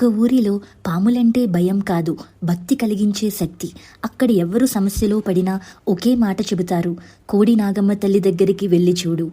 ఒక్క ఊరిలో పాములంటే భయం కాదు భక్తి కలిగించే శక్తి. అక్కడ ఎవ్వరు సమస్యలో పడినా ఒకే మాట చెబుతారు కోడి నాగమ్మ తల్లి దగ్గరికి వెళ్ళి చూడు.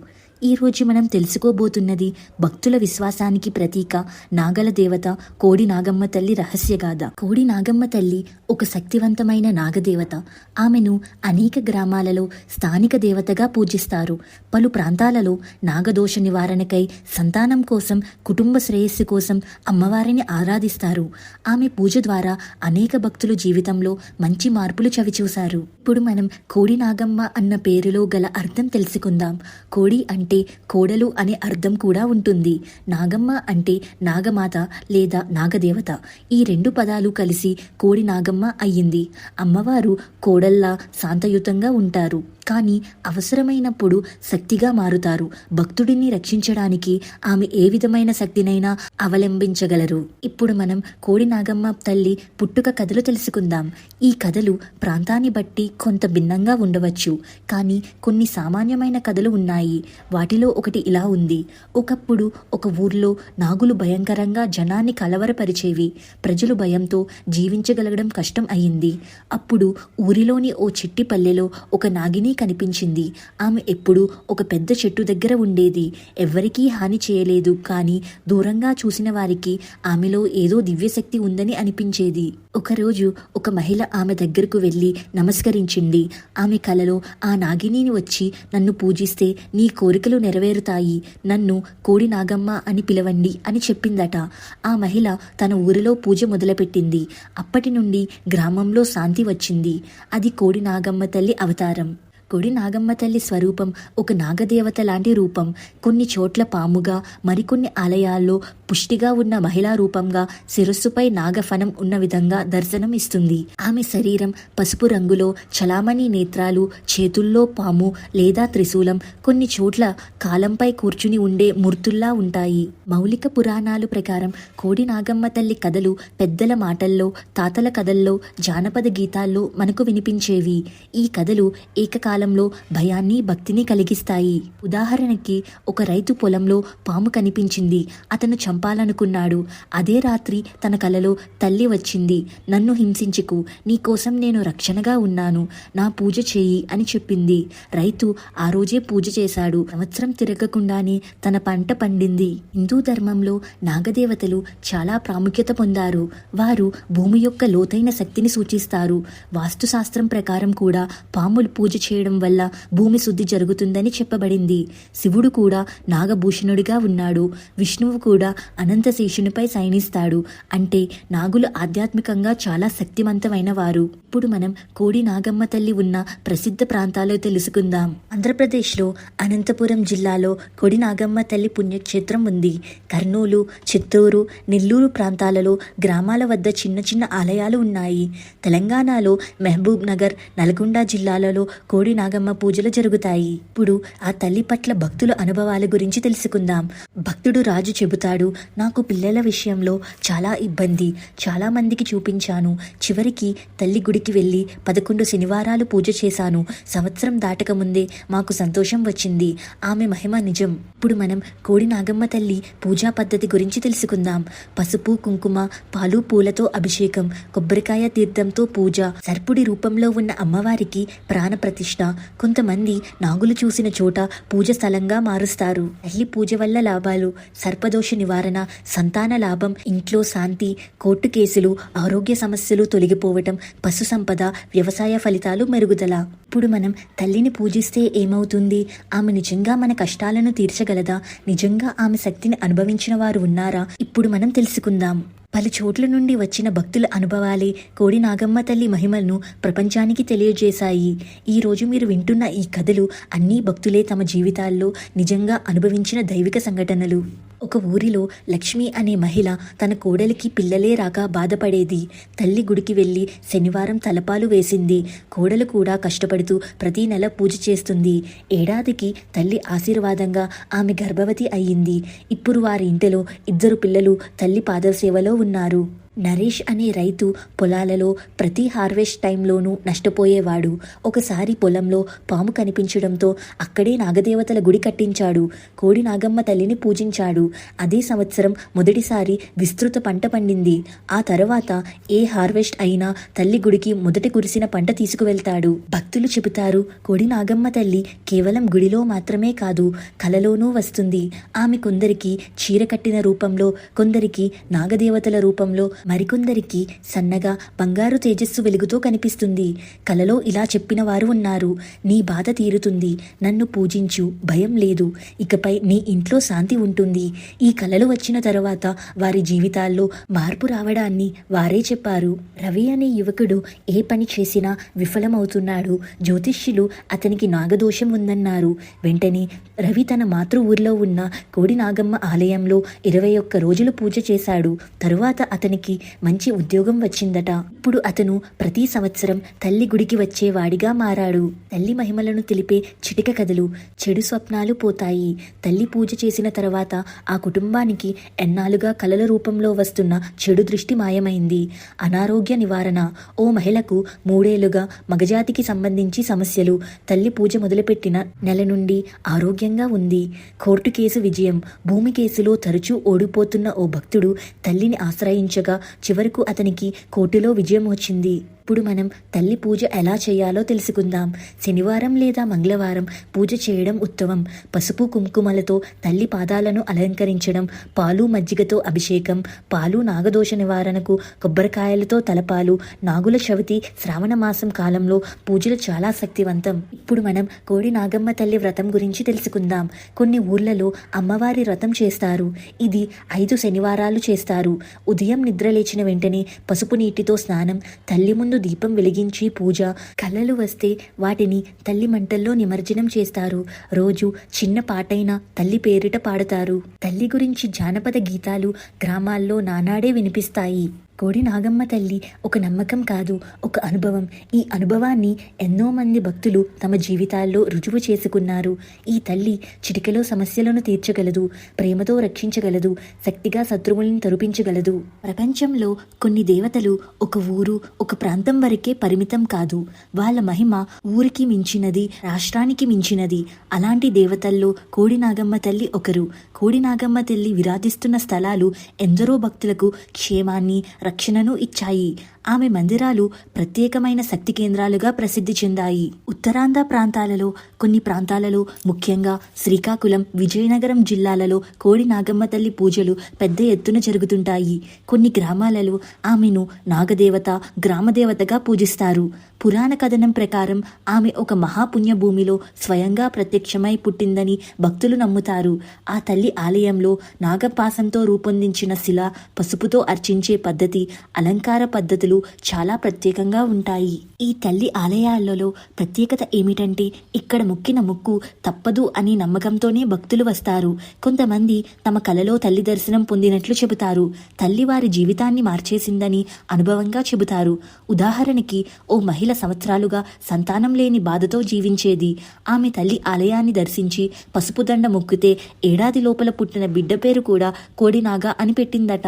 ఈ రోజు మనం తెలుసుకోబోతున్నది భక్తుల విశ్వాసానికి ప్రతీక నాగల దేవత కోడి నాగమ్మ తల్లి రహస్యగాథ కోడి నాగమ్మ తల్లి ఒక శక్తివంతమైన నాగదేవత. ఆమెను అనేక గ్రామాలలో స్థానిక దేవతగా పూజిస్తారు. పలు ప్రాంతాలలో నాగదోష నివారణకై సంతానం కోసం కుటుంబ శ్రేయస్సు కోసం అమ్మవారిని ఆరాధిస్తారు. ఆమె పూజ ద్వారా అనేక భక్తులు జీవితంలో మంచి మార్పులు చవిచూశారు. ఇప్పుడు మనం కోడి నాగమ్మ అన్న పేరులో గల అర్థం తెలుసుకుందాం. కోడి అంటే అంటే కోడలు అనే అర్థం కూడా ఉంటుంది. నాగమ్మ అంటే నాగమాత లేదా నాగదేవత. ఈ రెండు పదాలు కలిసి కోడి నాగమ్మ అయ్యింది. అమ్మవారు కోడల్లా శాంతయుతంగా ఉంటారు. కానీ అవసరమైనప్పుడు శక్తిగా మారుతారు. భక్తుడిని రక్షించడానికి ఆమె ఏ విధమైన శక్తినైనా అవలంబించగలరు. ఇప్పుడు మనం కోడి నాగమ్మ తల్లి పుట్టుక కథలు తెలుసుకుందాం. ఈ కథలు ప్రాంతాన్ని బట్టి కొంత భిన్నంగా ఉండవచ్చు. కానీ కొన్ని సామాన్యమైన కథలు ఉన్నాయి. వాటిలో ఒకటి ఇలా ఉంది. ఒకప్పుడు ఒక ఊర్లో నాగులు భయంకరంగా జనాన్ని కలవరపరిచేవి. ప్రజలు భయంతో జీవించగలగడం కష్టం అయింది. అప్పుడు ఊరిలోని ఓ చిట్టి పల్లెలో ఒక నాగిని కనిపించింది. ఆమె ఎప్పుడూ ఒక పెద్ద చెట్టు దగ్గర ఉండేది. ఎవ్వరికీ హాని చేయలేదు. కానీ దూరంగా చూసిన వారికి ఆమెలో ఏదో దివ్యశక్తి ఉందని అనిపించేది. ఒకరోజు ఒక మహిళ ఆమె దగ్గరకు వెళ్ళి నమస్కరించింది. ఆమె కలలో ఆ నాగిని వచ్చి నన్ను పూజిస్తే నీ కోరికలు నెరవేరుతాయి. నన్ను కోడి నాగమ్మ అని పిలవండి అని చెప్పిందట. ఆ మహిళ తన ఊరిలో పూజ మొదలుపెట్టింది. అప్పటి నుండి గ్రామంలో శాంతి వచ్చింది. అది కోడి నాగమ్మ తల్లి అవతారం. గుడి నాగమ్మ తల్లి స్వరూపం ఒక నాగదేవత లాంటి రూపం. కొన్ని చోట్ల పాముగా మరికొన్ని ఆలయాల్లో పుష్టిగా ఉన్న మహిళా రూపంగా శిరస్సుపై నాగఫనం ఉన్న విధంగా దర్శనం ఇస్తుంది. ఆమె శరీరం పసుపు రంగులో చలామణి నేత్రాలు చేతుల్లో పాము లేదా త్రిశూలం కొన్ని చోట్ల కాలంపై కూర్చుని ఉండే మూర్తుల్లా ఉంటాయి. మౌలిక పురాణాలు ప్రకారం కోడి నాగమ్మ తల్లి కథలు పెద్దల మాటల్లో తాతల కథల్లో జానపద గీతాల్లో మనకు వినిపించేవి. ఈ కథలు ఏకకాలంలో భయాన్ని భక్తిని కలిగిస్తాయి. ఉదాహరణకి ఒక రైతు పొలంలో పాము కనిపించింది. అతను చంపాలనుకున్నాడు. అదే రాత్రి తన కలలో తల్లి వచ్చింది. నన్ను హింసించుకు నీకోసం నేను రక్షణగా ఉన్నాను. నా పూజ చేయి అని చెప్పింది. రైతు ఆ రోజే పూజ చేశాడు. సంవత్సరం తిరగకుండానే తన పంట పండింది. హిందూ ధర్మంలో నాగదేవతలు చాలా ప్రాముఖ్యత పొందారు. వారు భూమి యొక్క లోతైన శక్తిని సూచిస్తారు. వాస్తుశాస్త్రం ప్రకారం కూడా పాములు పూజ చేయడం వల్ల భూమి శుద్ధి జరుగుతుందని చెప్పబడింది. శివుడు కూడా నాగభూషణుడిగా ఉన్నాడు. విష్ణువు కూడా అనంతశేషునిపై శయనిస్తాడు అంటే నాగులు ఆధ్యాత్మికంగా చాలా శక్తివంతమైన వారు ఇప్పుడు మనం కోడి నాగమ్మ తల్లి ఉన్న ప్రసిద్ధ ప్రాంతాలు తెలుసుకుందాం. ఆంధ్రప్రదేశ్లో అనంతపురం జిల్లాలో కోడి నాగమ్మ తల్లి పుణ్యక్షేత్రం ఉంది. కర్నూలు చిత్తూరు నెల్లూరు ప్రాంతాలలో గ్రామాల వద్ద చిన్న చిన్న ఆలయాలు ఉన్నాయి. తెలంగాణలో మహబూబ్ నగర్ నల్గొండ జిల్లాలలో కోడి నాగమ్మ పూజలు జరుగుతాయి. ఇప్పుడు ఆ తల్లి పట్ల భక్తుల అనుభవాల గురించి తెలుసుకుందాం. భక్తుడు రాజు చెబుతాడు నాకు పిల్లల విషయంలో చాలా ఇబ్బంది. చాలా మందికి చూపించాను. చివరికి తల్లి గుడికి వెళ్ళి పదకొండు శనివారాలు పూజ చేశాను. సంవత్సరం దాటక ముందే మాకు సంతోషం వచ్చింది. ఆమె మహిమ నిజం. ఇప్పుడు మనం కోడి నాగమ్మ తల్లి పూజా పద్ధతి గురించి తెలుసుకుందాం. పసుపు కుంకుమ పాలు పూలతో అభిషేకం కొబ్బరికాయ తీర్థంతో పూజ సర్పుడి రూపంలో ఉన్న అమ్మవారికి ప్రాణప్రతిష్ఠ కొంతమంది నాగులు చూసిన చోట పూజ స్థలంగా మారుస్తారు. తల్లి పూజ వల్ల లాభాలు సర్పదోష నివారణ సంతాన లాభం ఇంట్లో శాంతి కోర్టు కేసులు ఆరోగ్య సమస్యలు తొలగిపోవటం పశు సంపద వ్యవసాయ ఫలితాలు మెరుగుదల. ఇప్పుడు మనం తల్లిని పూజిస్తే ఏమవుతుంది? ఆమె నిజంగా మన కష్టాలను తీర్చగలదా? నిజంగా ఆమె శక్తిని అనుభవించిన వారు ఉన్నారా? ఇప్పుడు మనం తెలుసుకుందాం. పలు చోట్ల నుండి వచ్చిన భక్తుల అనుభవాలే కోడి నాగమ్మ తల్లి మహిమలను ప్రపంచానికి తెలియజేశాయి. ఈ రోజు మీరు వింటున్న ఈ కథలు అన్ని భక్తులే తమ జీవితాల్లో నిజంగా అనుభవించిన దైవిక సంఘటనలు. ఒక ఊరిలో లక్ష్మి అనే మహిళ తన కోడలికి పిల్లలే రాక బాధపడేది. తల్లి గుడికి వెళ్ళి శనివారం తలపాలు వేసింది. కోడలు కూడా కష్టపడుతూ ప్రతి నెల పూజ చేస్తుంది. ఏడాదికి తల్లి ఆశీర్వాదంగా ఆమె గర్భవతి అయ్యింది. ఇప్పుడు వారి ఇంటిలో ఇద్దరు పిల్లలు తల్లి పాదసేవలో ఉన్నారు. నరేష్ అనే రైతు పొలాలలో ప్రతి హార్వెస్ట్ టైంలోనూ నష్టపోయేవాడు. ఒకసారి పొలంలో పాము కనిపించడంతో అక్కడే నాగదేవతల గుడి కట్టించాడు. కోడి నాగమ్మ తల్లిని పూజించాడు. అదే సంవత్సరం మొదటిసారి విస్తృత పంట పండింది. ఆ తర్వాత ఏ హార్వెస్ట్ అయినా తల్లి గుడికి మొదట కురిసిన పంట తీసుకువెళ్తాడు. భక్తులు చెబుతారు కోడి నాగమ్మ తల్లి కేవలం గుడిలో మాత్రమే కాదు కలలోనూ వస్తుంది. ఆమె కొందరికి చీర కట్టిన రూపంలో కొందరికి నాగదేవతల రూపంలో మరికొందరికి సన్నగా బంగారు తేజస్సు వెలుగుతో కనిపిస్తుంది. కలలో ఇలా చెప్పిన వారు ఉన్నారు నీ బాధ తీరుతుంది నన్ను పూజించు భయం లేదు ఇకపై నీ ఇంట్లో శాంతి ఉంటుంది ఈ కలలు వచ్చిన తర్వాత వారి జీవితాల్లో మార్పు రావడాన్ని వారే చెప్పారు. రవి అనే యువకుడు ఏ పని చేసినా విఫలమవుతున్నాడు. జ్యోతిష్యులు అతనికి నాగదోషం ఉందన్నారు. వెంటనే రవి తన మాతృ ఊర్లో ఉన్న కోడి నాగమ్మ ఆలయంలో ఇరవై ఒక్క రోజులు పూజ చేశాడు. తరువాత అతనికి మంచి ఉద్యోగం వచ్చిందట. ఇప్పుడు అతను ప్రతి సంవత్సరం తల్లి గుడికి వచ్చేవాడిగా మారాడు. తల్లి మహిమలను తెలిపే చిటిక కథలు చెడు స్వప్నాలు పోతాయి. తల్లి పూజ చేసిన తర్వాత ఆ కుటుంబానికి ఎన్నాళ్ళుగా కలల రూపంలో వస్తున్న చెడు దృష్టి మాయమైంది. అనారోగ్య నివారణ. ఓ మహిళకు మూడేళ్ళుగా మగజాతికి సంబంధించి సమస్యలు. తల్లి పూజ మొదలుపెట్టిన నెల నుండి ఆరోగ్యంగా ఉంది. కోర్టు కేసు విజయం. భూమి కేసులో తరచూ ఓడిపోతున్న ఓ భక్తుడు తల్లిని ఆశ్రయించగా చివరకు అతనికి కోర్టులో విజయం వచ్చింది. ఇప్పుడు మనం తల్లి పూజ ఎలా చేయాలో తెలుసుకుందాం. శనివారం లేదా మంగళవారం పూజ చేయడం ఉత్తమం. పసుపు కుంకుమలతో తల్లి పాదాలను అలంకరించడం పాలు మజ్జిగతో అభిషేకం పాలు నాగదోష నివారణకు కొబ్బరికాయలతో తలపాలు నాగుల చవితి శ్రావణ మాసం కాలంలో పూజలు చాలా శక్తివంతం. ఇప్పుడు మనం కోడి నాగమ్మ తల్లి వ్రతం గురించి తెలుసుకుందాం. కొన్ని ఊర్లలో అమ్మవారి వ్రతం చేస్తారు. ఇది ఐదు శనివారాలు చేస్తారు. ఉదయం నిద్ర లేచిన వెంటనే పసుపు నీటితో స్నానం తల్లి ముందు దీపం వెలిగించి పూజ. కళ్ళలు వస్తే వాటిని తల్లి మంటల్లో నిమజ్జనం చేస్తారు. రోజు చిన్న పాటైనా తల్లి పేరిట పాడతారు. తల్లి గురించి జానపద గీతాలు గ్రామాల్లో నానాడే వినిపిస్తాయి. కోడి నాగమ్మ తల్లి ఒక నమ్మకం కాదు ఒక అనుభవం. ఈ అనుభవాన్ని ఎన్నో మంది భక్తులు తమ జీవితాల్లో రుజువు చేసుకున్నారు. ఈ తల్లి చిటికలో సమస్యలను తీర్చగలదు ప్రేమతో రక్షించగలదు శక్తిగా శత్రువులను తరుపించగలదు ప్రపంచంలో కొన్ని దేవతలు ఒక ఊరు ఒక ప్రాంతం వరకే పరిమితం కాదు. వాళ్ళ మహిమ ఊరికి మించినది రాష్ట్రానికి మించినది. అలాంటి దేవతల్లో కోడి నాగమ్మ తల్లి ఒకరు. కోడి నాగమ్మ తల్లి విరాధిస్తున్న స్థలాలు ఎందరో భక్తులకు క్షేమాన్ని రక్షణను ఇచ్చాయి. ఆమె మందిరాలు ప్రత్యేకమైన శక్తి కేంద్రాలుగా ప్రసిద్ధి చెందాయి. ఉత్తరాంధ్ర ప్రాంతాలలో కొన్ని ప్రాంతాలలో ముఖ్యంగా శ్రీకాకుళం విజయనగరం జిల్లాలలో కోడి నాగమ్మ తల్లి పూజలు పెద్ద ఎత్తున జరుగుతుంటాయి. కొన్ని గ్రామాలలో ఆమెను నాగదేవత గ్రామదేవతగా పూజిస్తారు. పురాణ కథనం ప్రకారం ఆమె ఒక మహాపుణ్యభూమిలో స్వయంగా ప్రత్యక్షమై పుట్టిందని భక్తులు నమ్ముతారు. ఆ తల్లి ఆలయంలో నాగపాసంతో రూపొందించిన శిల పసుపుతో అర్చించే పద్ధతి అలంకార పద్ధతులు చాలా ప్రత్యేకంగా ఉంటాయి. ఈ తల్లి ఆలయాలలో ప్రత్యేకత ఏమిటంటే ఇక్కడ మొక్కిన మొక్కు తప్పదు అనే నమ్మకంతోనే భక్తులు వస్తారు. కొంతమంది తమ కలలో తల్లి దర్శనం పొందినట్లు చెబుతారు. తల్లి వారి జీవితాన్ని మార్చేసిందని అనుభవంగా చెబుతారు. ఉదాహరణకి ఓ మహిళ సంవత్సరాలుగా సంతానం లేని బాధతో జీవించేది. ఆమె తల్లి ఆలయాన్ని దర్శించి పసుపు దండ మొక్కితే ఏడాది లోపల పుట్టిన బిడ్డ పేరు కూడా కోడినాగా అని పెట్టిందట.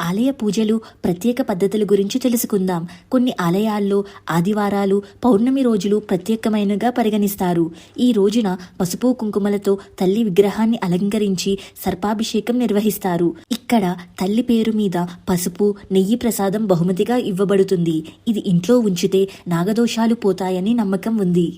ఆలయ పూజలు ప్రత్యేక పద్ధతుల గురించి తెలుసుకుందాం. కొన్ని ఆలయాల్లో ఆదివారాలు పౌర్ణమి రోజులు ప్రత్యేకమైనగా పరిగణిస్తారు. ఈ రోజున పసుపు కుంకుమలతో తల్లి విగ్రహాన్ని అలంకరించి సర్పాభిషేకం నిర్వహిస్తారు. ఇక్కడ తల్లి పేరు మీద పసుపు నెయ్యి ప్రసాదం బహుమతిగా ఇవ్వబడుతుంది. ఇది ఇంట్లో ఉంచితే నాగదోషాలు పోతాయని నమ్మకం ఉంది.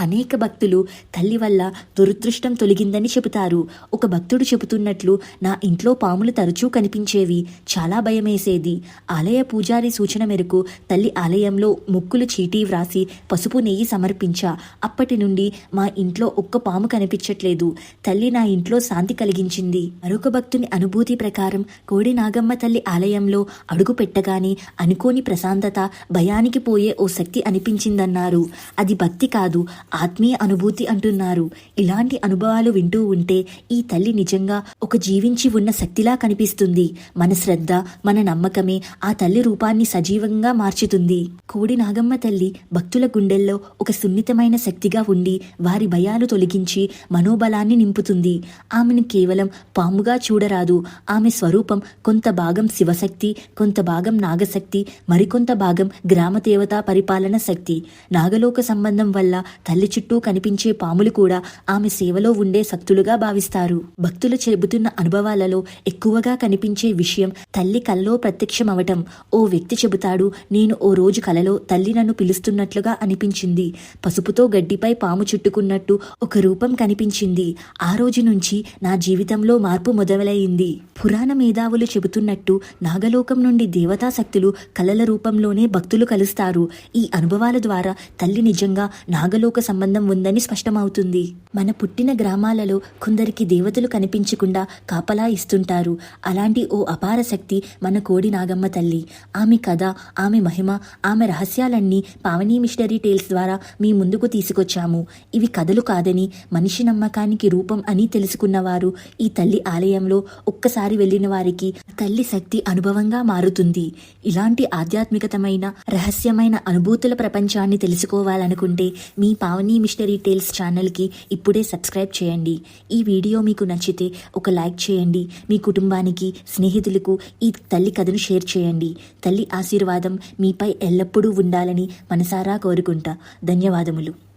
అనేక భక్తులు తల్లి వల్ల దురదృష్టం తొలగిందని చెబుతారు. ఒక భక్తుడు చెబుతున్నట్లు నా ఇంట్లో పాములు తరచూ కనిపించేవి చాలా భయమేసేది. ఆలయ పూజారి సూచన మేరకు తల్లి ఆలయంలో ముక్కులు చీటీ వ్రాసి పసుపు నెయ్యి సమర్పించా. అప్పటి నుండి మా ఇంట్లో ఒక్క పాము కనిపించట్లేదు. తల్లి నా ఇంట్లో శాంతి కలిగించింది. మరొక భక్తుని అనుభూతి ప్రకారం కోడి నాగమ్మ తల్లి ఆలయంలో అడుగు పెట్టగానే అనుకోని ప్రశాంతత భయానికి పోయే ఓ శక్తి అనిపించిందన్నారు. అది భక్తి కాదు ఆత్మీయ అనుభూతి అంటున్నారు. ఇలాంటి అనుభవాలు వింటూ ఉంటే ఈ తల్లి నిజంగా ఒక జీవించి ఉన్న శక్తిలా కనిపిస్తుంది. మన శ్రద్ధ మన నమ్మకమే ఆ తల్లి రూపాన్ని సజీవంగా మార్చుతుంది. కోడి నాగమ్మ తల్లి భక్తుల గుండెల్లో ఒక సున్నితమైన శక్తిగా ఉండి వారి భయాలు తొలగించి మనోబలాన్ని నింపుతుంది. ఆమెను కేవలం పాముగా చూడరాదు. ఆమె స్వరూపం కొంత భాగం శివశక్తి కొంత భాగం నాగశక్తి మరికొంత భాగం గ్రామదేవతా పరిపాలన శక్తి. నాగలోక సంబంధం వల్ల తల్లి చుట్టూ కనిపించే పాములు కూడా ఆమె సేవలో ఉండే శక్తులుగా భావిస్తారు. భక్తులు చెబుతున్న అనుభవాలలో ఎక్కువగా కనిపించే విషయం తల్లి కలలో ప్రత్యక్షమవటం. ఓ వ్యక్తి చెబుతాడు నేను ఓ రోజు కలలో తల్లి నన్ను పిలుస్తున్నట్లుగా అనిపించింది. పసుపుతో గడ్డిపై పాము చుట్టుకున్నట్టు ఒక రూపం కనిపించింది. ఆ రోజు నుంచి నా జీవితంలో మార్పు మొదలైంది. పురాణ మేధావులు చెబుతున్నట్టు నాగలోకం నుండి దేవతా శక్తులు కలల రూపంలోనే భక్తులు కలుస్తారు. ఈ అనుభవాల ద్వారా తల్లి నిజంగా నాగలోక సంబంధం ఉందని స్పష్టమవుతుంది. మన పుట్టిన గ్రామాలలో కొందరికి దేవతలు కనిపించకుండా కాపలా ఇస్తుంటారు. అలాంటి ఓ అపార శక్తి మన కోడి నాగమ్మ తల్లి. ఆమె కథ ఆమె మహిమ ఆమె రహస్యాలన్నీ పావనీ మిషనరీ టేల్స్ ద్వారా మీ ముందుకు తీసుకొచ్చాము. ఇవి కథలు కాదని మనిషి నమ్మకానికి రూపం అని తెలుసుకున్నవారు ఈ తల్లి ఆలయంలో ఒక్కసారి వెళ్ళిన వారికి తల్లి శక్తి అనుభవంగా మారుతుంది. ఇలాంటి ఆధ్యాత్మికతమైన రహస్యమైన అనుభూతుల ప్రపంచాన్ని తెలుసుకోవాలనుకుంటే మీ పావనీ మిస్టరీ టేల్స్ ఛానల్కి ఇప్పుడే సబ్స్క్రైబ్ చేయండి. ఈ వీడియో మీకు నచ్చితే ఒక లైక్ చేయండి. మీ కుటుంబానికి స్నేహితులకు ఈ తల్లి కథను షేర్ చేయండి. తల్లి ఆశీర్వాదం మీపై ఎల్లప్పుడూ ఉండాలని మనసారా కోరుకుంటా. ధన్యవాదములు.